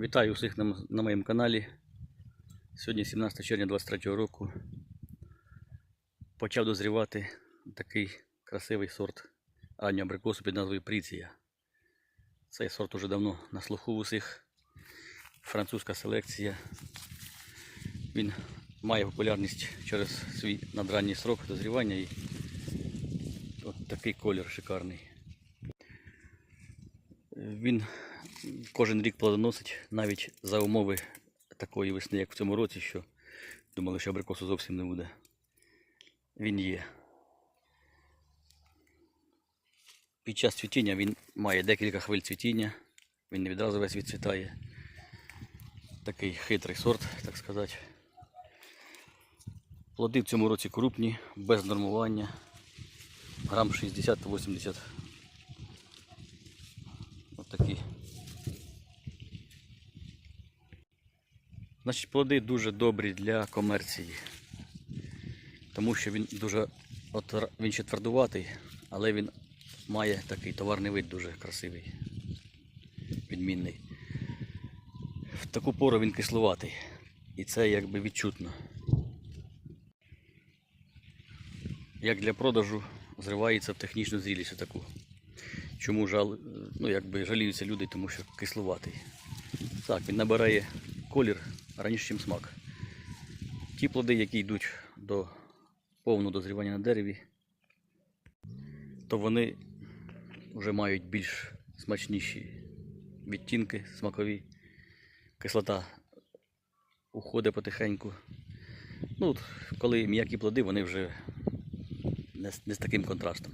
Вітаю усіх на, на моєму каналі. Сьогодні 17 червня 23 року. Почав дозрівати такий красивий сорт раннього абрикосу під назвою Пріція. Цей сорт уже давно на слуху усіх. Французька селекція. Він має популярність через свій надранній срок дозрівання і от такий колір шикарний. Він кожен рік плодоносить навіть за умови такої весни, як в цьому році, що думали, що абрикосу зовсім не буде. Він є. Під час цвітіння він має декілька хвиль цвітіння, він не відразу весь відцвітає. Такий хитрий сорт, так сказати. Плоди в цьому році крупні, без нормування. Грам 60-80. Ось такі. Значить, плоди дуже добрі для комерції. Тому що він дуже він ще твердуватий, але він має такий товарний вид дуже красивий, відмінний. В таку пору він кислуватий. І це якби відчутно. Як для продажу зривається в технічну зрілість таку. Чому жал, ну, якби жаліються люди, тому що кислуватий. Так, він набирає колір раніше, ніж смак. Ті плоди, які йдуть до повного дозрівання на дереві, то вони вже мають більш смачніші відтінки смакові. Кислота уходить потихеньку. Ну, от, коли м'які плоди, вони вже не, з- не з таким контрастом.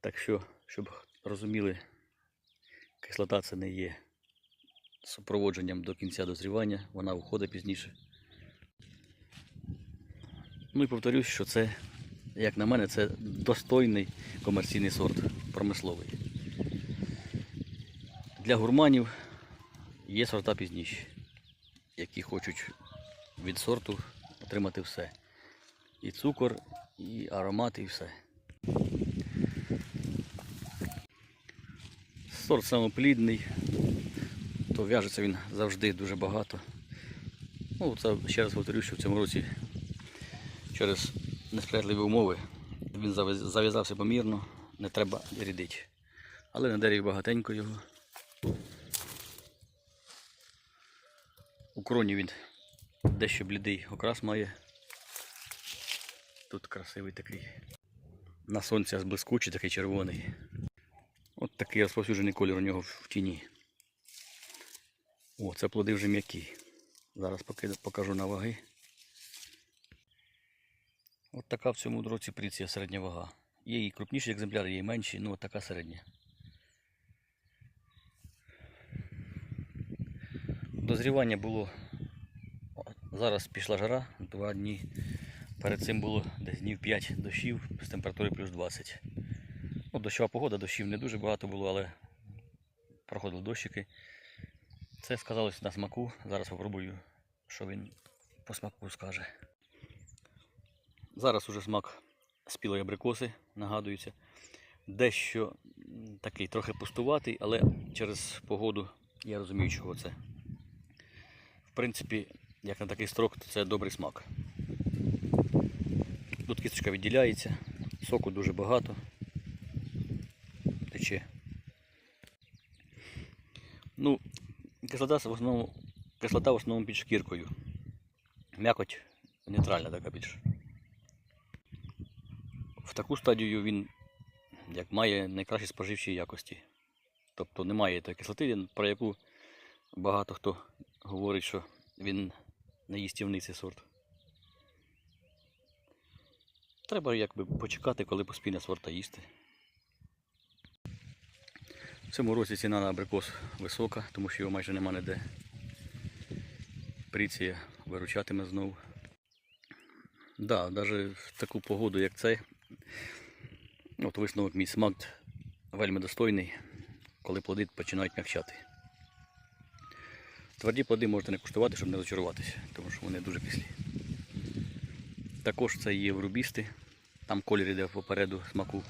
Так що, щоб розуміли, кислота це не є супроводженням до кінця дозрівання, вона виходить пізніше. Ну і повторюсь, що це, як на мене, це достойний комерційний сорт промисловий. Для гурманів є сорта пізніші, які хочуть від сорту отримати все. І цукор, і аромат, і все. Сорт самоплідний, то в'яжеться він завжди дуже багато. Ну, це ще раз повторю, що в цьому році через несприятливі умови він зав'язався помірно, не треба рідити. Але на дереві багатенько його. У кроні він дещо блідий окрас має. Тут красивий такий. На сонці блискучий, такий червоний. От такий розповсюджений колір у нього в тіні. О, це плоди вже м'які. Зараз покажу на ваги. От така в цьому році приція середня вага. Є і крупніші екземпляри, є і менші, ну от така середня. Дозрівання було. Зараз пішла жара, два дні. Перед цим було десь днів 5 дощів з температури плюс 20. Ну, дощова погода, дощів не дуже багато було, але проходили дощики. Це сказалось на смаку. Зараз попробую, що він по смаку скаже. Зараз уже смак спілої абрикоси, нагадується. Дещо такий трохи пустуватий, але через погоду я розумію, чого це. В принципі, як на такий строк, то це добрий смак. Тут кісточка відділяється, соку дуже багато. Тече. Ну, кислота в основному, кислота в основному під шкіркою. М'якоть нейтральна така більш. В таку стадію він як має найкращі споживчі якості. Тобто немає тої кислоти, про яку багато хто говорить, що він не їстівний цей сорт. Треба якби почекати, коли поспіне сорта їсти. В цьому році ціна на абрикос висока, тому що його майже нема ніде. Пріція виручатиме знову. Да, навіть в таку погоду, як цей, от висновок мій смак вельми достойний, коли плоди починають м'якчати. Тверді плоди можете не куштувати, щоб не зачаруватися, тому що вони дуже кислі. Також це є врубісти, там колір йде попереду смаку.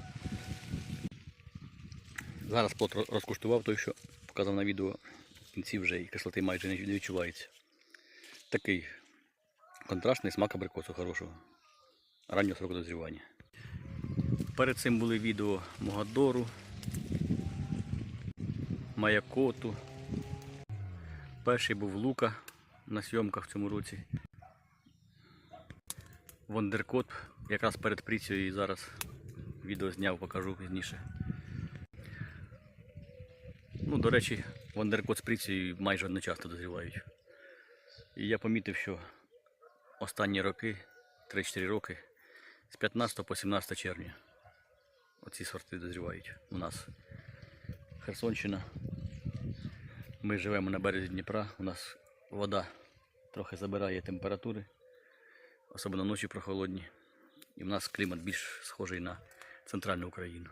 Зараз плод ро- розкуштував той, що показав на відео В кінці вже і кислоти майже не відчувається. Такий контрастний смак абрикосу хорошого. Раннього сроку дозрівання. Перед цим були відео Могадору, Маякоту. Перший був Лука на зйомках в цьому році. Вондеркот якраз перед прицею і зараз відео зняв, покажу пізніше. Ну, до речі, Вондеркот з прицею майже одночасно дозрівають. І я помітив, що останні роки, 3-4 роки, з 15 по 17 червня оці сорти дозрівають у нас. Херсонщина. Ми живемо на березі Дніпра, у нас вода трохи забирає температури, особливо ночі прохолодні. І в нас клімат більш схожий на центральну Україну.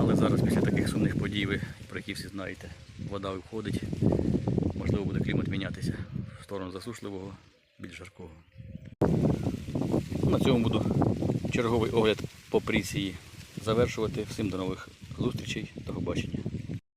Але зараз після таких сумних подій, ви, про які всі знаєте, вода виходить, можливо буде клімат мінятися в сторону засушливого, більш жаркого. На цьому буду черговий огляд по прісії завершувати. Всім до нових зустрічей, до побачення.